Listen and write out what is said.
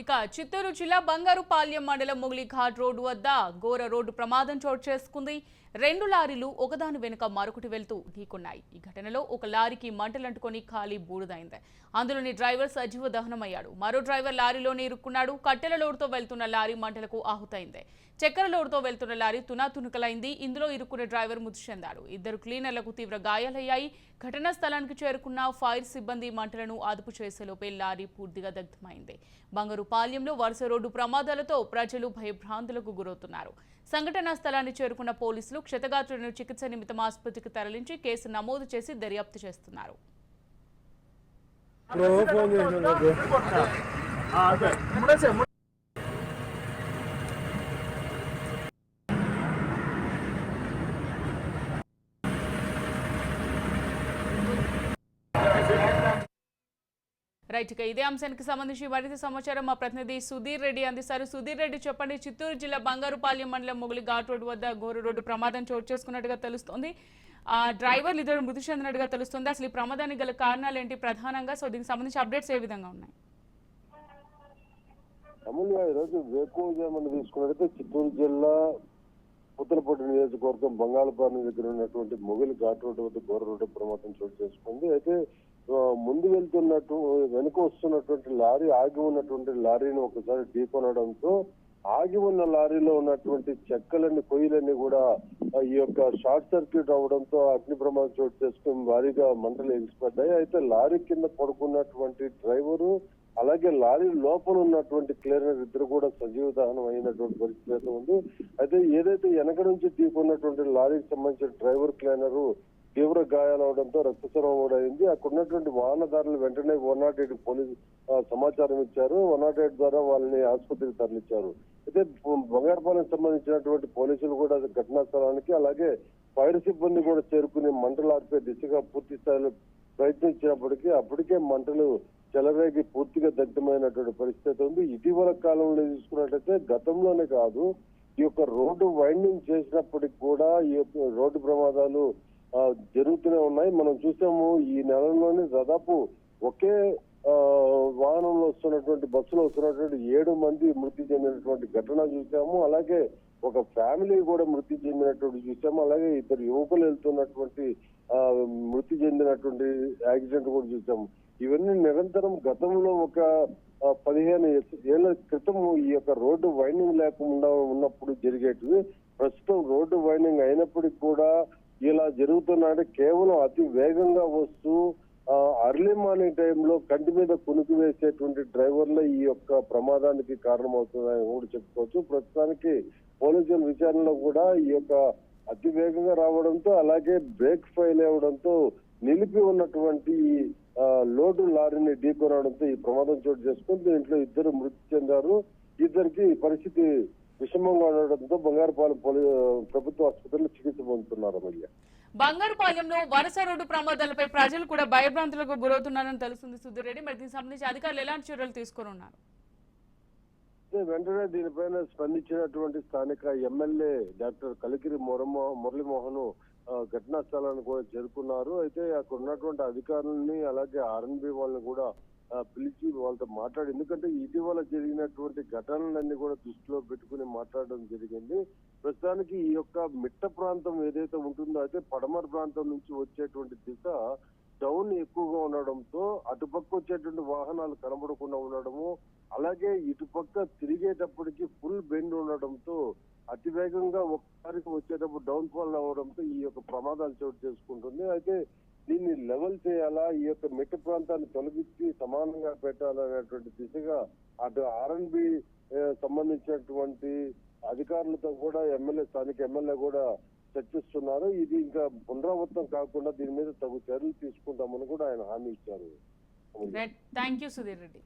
ఇక చిత్తూరు జిల్లా బంగారుపాల్యం మండలం మొగిలి ఘాట్ రోడ్డు వద్ద ఘోర రోడ్డు ప్రమాదం చోటు చేసుకుంది. రెండు లారీలు ఒకదాని వెనుక మరొకటి వెళ్తూ ఢీకొన్నాయి. ఈ ఘటనలో ఒక లారీకి మంటలంటుకొని ఖాళీ బూడిదైంది. అందులోని డ్రైవర్ సజీవ దహనమయ్యాడు. మరో డ్రైవర్ లారీలోనే ఇరుక్కున్నాడు. కట్టెల లోడుతో వెళ్తున్న లారీ మంటలకు ఆహుతైంది. చక్కెర లోడుతో వెళ్తున్న లారీ తునాతునకలైంది. ఇందులో ఇరుక్కున్న డ్రైవర్ మృతి చెందాడు. ఇద్దరు క్లీనర్లకు తీవ్ర గాయాలయ్యాయి. ఘటనా స్థలానికి చేరుకున్న ఫైర్ సిబ్బంది మంటలను అదుపు చేసేలోపే లారీ పూర్తిగా దగ్ధమైంది. బంగారుపాలెంలో వరుస రోడ్డు ప్రమాదాలతో ప్రజలు భయభ్రాంతులకు గురవుతున్నారు. సంఘటనా స్థలాన్ని చేరుకున్న పోలీసులు క్షతగాత్రులను చికిత్స నిమిత్తం ఆసుపత్రికి తరలించి కేసు నమోదు చేసి దర్యాప్తు చేస్తున్నారు. ఫోన్ రైట్ ఇక ఇదే అంశానికి సంబంధించి మరింత సమాచారం మా ప్రతినిధి సుధీర్ రెడ్డి అందిస్తారు. సుధీర్ రెడ్డి చెప్పండి చిత్తూరు జిల్లా బంగారుపాలెం మండలం మొగులి ఘాట్ రోడ్డు వద్ద ఘోర రోడ్డు ప్రమాదం చోటు చేసుకున్నట్టుగా తెలుస్తోంది. ఆ డ్రైవర్లు ఇద్దరు మృతి చెందినట్టుగా తెలుస్తుంది. అసలు ఈ ప్రమాదానికి గల కారణాలు ఏంటి ప్రధానంగా? సో దీనికి సంబంధించి అప్డేట్స్ ఏ విధంగా ఉన్నాయి? అమూల్య ఈరోజు వేకువజామని తీసుకున్నట్టయితే చిత్తూరు జిల్లా పుత్తలపట్టు నియోజకవర్గం బంగాళపాలెం దగ్గర ఉన్నటువంటి మొగిలి ఘాట్ రోడ్డు వద్ద ఘోర రోడ్డు ప్రమాదం చోటు చేసుకుంది. అయితే ముందు వెళ్తున్నట్టు వెనుక వస్తున్నటువంటి లారీ ఆగి ఉన్నటువంటి లారీని ఒకసారి ఢీకొనడంతో ఆగి ఉన్న లారీలో ఉన్నటువంటి చెక్కలన్నీ కొయ్యలన్నీ కూడా ఈ యొక్క షార్ట్ సర్క్యూట్ అవడంతో అగ్ని ప్రమాదం చోటు చేసుకుని భారీగా మంటలు ఎగిసిపడ్డాయి. అయితే లారీ కింద పడుకున్నటువంటి డ్రైవరు అలాగే లారీ లోపల ఉన్నటువంటి క్లీనర్ ఇద్దరు కూడా సజీవ దహనం అయినటువంటి పరిస్థితి అయితే ఉంది. అయితే ఏదైతే వెనక నుంచి తీసుకున్నటువంటి లారీకి సంబంధించిన డ్రైవర్ క్లీనరు తీవ్ర గాయాలవడంతో రక్తస్రావం కూడా అయింది అక్కడ ఉన్నటువంటి వాహనదారులు వెంటనే వన్ నాట్ ఎయిట్ పోలీసు సమాచారం ఇచ్చారు. వన్ నాట్ ఎయిట్ ద్వారా వాళ్ళని ఆసుపత్రికి తరలించారు. అయితే బంగారపాలెం సంబంధించినటువంటి పోలీసులు కూడా ఘటనా స్థలానికి అలాగే ఫైర్ సిబ్బంది కూడా చేరుకుని మంటలు ఆర్పే దిశగా పూర్తి స్థాయిలో ప్రయత్నించినప్పటికీ అప్పటికే మంటలు చెలరేగి పూర్తిగా దగ్ధమైనటువంటి పరిస్థితి ఉంది. ఇటీవల కాలంలో చూసుకున్నట్లయితే గతంలోనే కాదు ఈ యొక్క రోడ్డు వైండింగ్ చేసినప్పటికి కూడా ఈ యొక్క రోడ్డు ప్రమాదాలు జరుగుతూనే ఉన్నాయి. మనం చూసాము ఈ నెలలోనే దాదాపు ఒకే వాహనంలో వస్తున్నటువంటి బస్సులో వస్తున్నటువంటి ఏడు మంది మృతి చెందినటువంటి ఘటన చూసాము. అలాగే ఒక ఫ్యామిలీ కూడా మృతి చెందినటువంటి చూసాము. అలాగే ఇద్దరు యువకులు వెళ్తున్నటువంటి మృతి చెందినటువంటి యాక్సిడెంట్ కూడా చూసాము. ఇవన్నీ నిరంతరం గతంలో ఒక పదిహేను ఏళ్ళ ఏళ్ళ క్రితం ఈ యొక్క రోడ్డు వైండింగ్ లేకుండా ఉన్నప్పుడు జరిగేటివి. ప్రస్తుతం రోడ్డు వైండింగ్ అయినప్పటికీ కూడా జరుగుతున్నాయంటే కేవలం అతి వేగంగా వస్తూ అర్లీ మార్నింగ్ టైంలో కంటి మీద కునుకు వేసేటువంటి డ్రైవర్ల ఈ యొక్క ప్రమాదానికి కారణమవుతుందని కూడా చెప్పుకోవచ్చు. ప్రస్తుతానికి పోలీసుల విచారణలో కూడా ఈ యొక్క అతి వేగంగా రావడంతో అలాగే బ్రేక్ ఫెయిల్ అవ్వడంతో నిలిపి ఉన్నటువంటి లోడు లారీని ఢీకొనడంతో ఈ ప్రమాదం చోటు చేసుకుని దీంట్లో ఇద్దరు మృతి చెందారు. ఇద్దరికి పరిస్థితి విషమంగా ఉండడంతో బంగారుపాలెం పోలీ ప్రభుత్వ ఆసుపత్రిలో చికిత్స పొందుతున్నారు మళ్ళీ బంగారుపాలెంలో వరుస రోడ్డు ప్రమాదాలపై ప్రజలు కూడా భయభ్రాంతులకు గురవుతున్నారని తెలుస్తుంది సుధీర్ రెడ్డి. మరి దీనికి సంబంధించి అధికారులు ఎలాంటి చర్యలు తీసుకొని ఉన్నారు? వెంటనే దీనిపైన స్పందించినటువంటి స్థానిక ఎమ్మెల్యే డాక్టర్ కలికిరి మురమో మురళీమోహన్ ఘటనా స్థలాన్ని కూడా చేరుకున్నారు. అయితే అక్కడ ఉన్నటువంటి అధికారులని అలాగే ఆర్ఎన్బి వాళ్ళని కూడా పిలిచి వాళ్ళతో మాట్లాడి ఎందుకంటే ఇటీవల జరిగినటువంటి ఘటనలన్నీ కూడా దృష్టిలో పెట్టుకుని మాట్లాడడం జరిగింది. ప్రస్తుతానికి ఈ యొక్క మిట్ట ప్రాంతం ఏదైతే ఉంటుందో అయితే పడమర ప్రాంతం నుంచి వచ్చేటువంటి దిశ డౌన్ ఎక్కువగా ఉండడంతో అటుపక్క వచ్చేటువంటి వాహనాలు కనబడకుండా ఉండడము అలాగే ఇటుపక్క తిరిగేటప్పటికి ఫుల్ బెండ్ ఉండడంతో అతి వేగంగా ఒక్కసారికి వచ్చేటప్పుడు డౌన్ ఫాల్ అవడంతో ఈ యొక్క ప్రమాదాలు చోటు చేసుకుంటుంది. అయితే దీన్ని లెవెల్ చేయాలా? ఈ యొక్క మెట్టు ప్రాంతాన్ని తొలగించి సమానంగా పెట్టాలనేటువంటి దిశగా అటు ఆర్ఎన్బి సంబంధించినటువంటి అధికారులతో కూడా ఎమ్మెల్యే స్థానిక ఎమ్మెల్యే కూడా చర్చిస్తున్నారు. ఇది ఇంకా పునరావృతం కాకుండా దీని మీద తగు చర్యలు తీసుకుంటామని కూడా ఆయన హామీ ఇచ్చారు. Thank you Sudheer Reddy